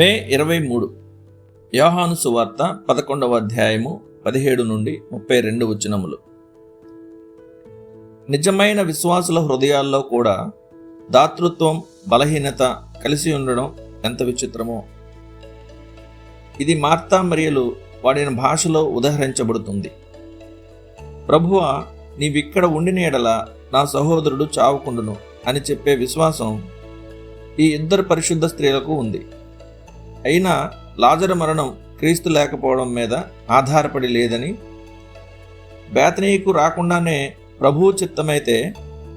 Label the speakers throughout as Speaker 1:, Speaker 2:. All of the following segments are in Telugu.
Speaker 1: మే ఇరవై మూడు. యోహాను సువార్త పదకొండవ అధ్యాయము పదిహేడు నుండి ముప్పై రెండు వచనములు. నిజమైన విశ్వాసుల హృదయాల్లో కూడా దాతృత్వం బలహీనత కలిసి ఉండడం ఎంత విచిత్రమో. ఇది మార్తా మరియలు వాడిన భాషలో ఉదహరించబడుతుంది. ప్రభువ నీవిక్కడ ఉండిన ఎడల నా సహోదరుడు చావకుండును అని చెప్పే విశ్వాసం ఈ ఇద్దరు పరిశుద్ధ స్త్రీలకు ఉంది. అయినా లాజరు మరణం క్రీస్తు లేకపోవడం మీద ఆధారపడి లేదని బేతనీకు రాకుండానే ప్రభువు చిత్తమైతే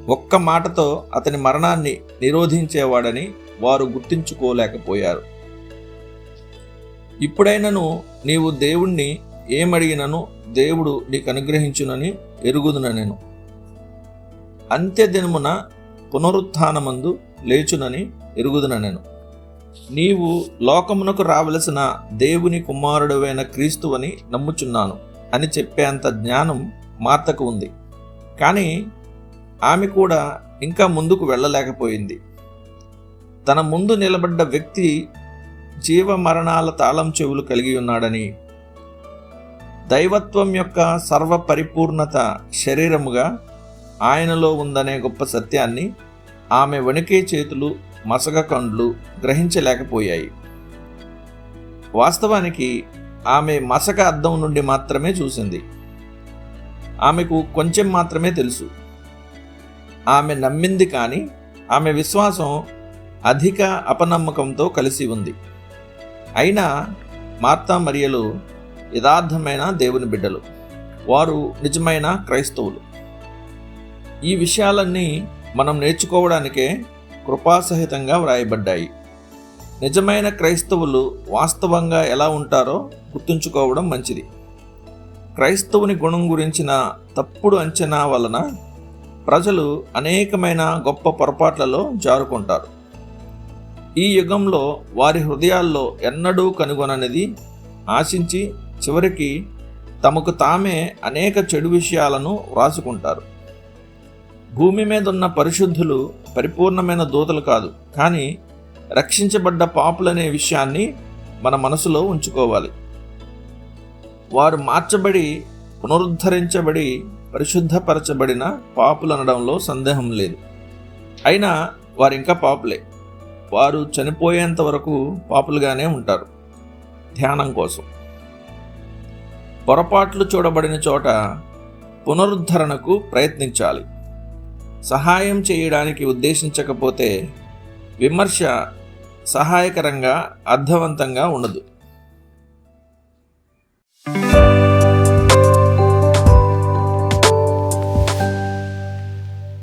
Speaker 1: ఒక్క మాటతో అతని మరణాన్ని నిరోధించేవాడని వారు గుర్తించుకోలేకపోయారు. ఇప్పుడైనను నీవు దేవుణ్ణి ఏమడిగినను దేవుడు నీకు అనుగ్రహించునని ఎరుగుదున నేను. అంత్యదినమున పునరుత్నమందు లేచునని ఎరుగుదున నేను. నీవు లోకమునకు రావలసిన దేవుని కుమారుడవైన క్రీస్తువని నమ్ముచున్నాను అని చెప్పేంత జ్ఞానం మార్తకు ఉంది. కానీ ఆమె కూడా ఇంకా ముందుకు వెళ్ళలేకపోయింది. తన ముందు నిలబడ్డ వ్యక్తి జీవ మరణాల తాళం చెవులు కలిగి ఉన్నాడని దైవత్వం యొక్క సర్వ పరిపూర్ణత శరీరముగా ఆయనలో ఉందనే గొప్ప సత్యాన్ని ఆమె వణికే చేతులు మసగ కండ్లు గ్రహించలేకపోయాయి. వాస్తవానికి ఆమె మసక అద్దం నుండి మాత్రమే చూసింది. ఆమెకు కొంచెం మాత్రమే తెలుసు. ఆమె నమ్మింది కానీ ఆమె విశ్వాసం అధిక అపనమ్మకంతో కలిసి ఉంది. అయినా మార్తా మరియలు యథార్థమైన దేవుని బిడ్డలు. వారు నిజమైన క్రైస్తవులు. ఈ విషయాలన్నీ మనం నేర్చుకోవడానికే కృపాసహితంగా వ్రాయబడ్డాయి. నిజమైన క్రైస్తవులు వాస్తవంగా ఎలా ఉంటారో గుర్తుంచుకోవడం మంచిది. క్రైస్తవుని గుణం గురించిన తప్పుడు అంచనా వలన ప్రజలు అనేకమైన గొప్ప పొరపాట్లలో జారుకుంటారు. ఈ యుగంలో వారి హృదయాల్లో ఎన్నడూ కనుగొననిది ఆశించి చివరికి తమకు తామే అనేక చెడు విషయాలను వ్రాసుకుంటారు. భూమి మీద ఉన్న పరిశుద్ధులు పరిపూర్ణమైన దూతలు కాదు. కానీ రక్షించబడ్డ పాపులనే విషయాన్ని మన మనసులో ఉంచుకోవాలి. వారు మార్చబడి పునరుద్ధరించబడి పరిశుద్ధపరచబడిన పాపులనడంలో సందేహం లేదు. అయినా వారు ఇంకా పాపులే. వారు చనిపోయేంత వరకు పాపులుగానే ఉంటారు. ధ్యానం కోసం. పొరపాట్లు చూడబడిన చోట పునరుద్ధరణకు ప్రయత్నించాలి. సహాయం చేయడానికి ఉద్దేశించకపోతే విమర్శ సహాయకరంగా అర్థవంతంగా ఉండదు.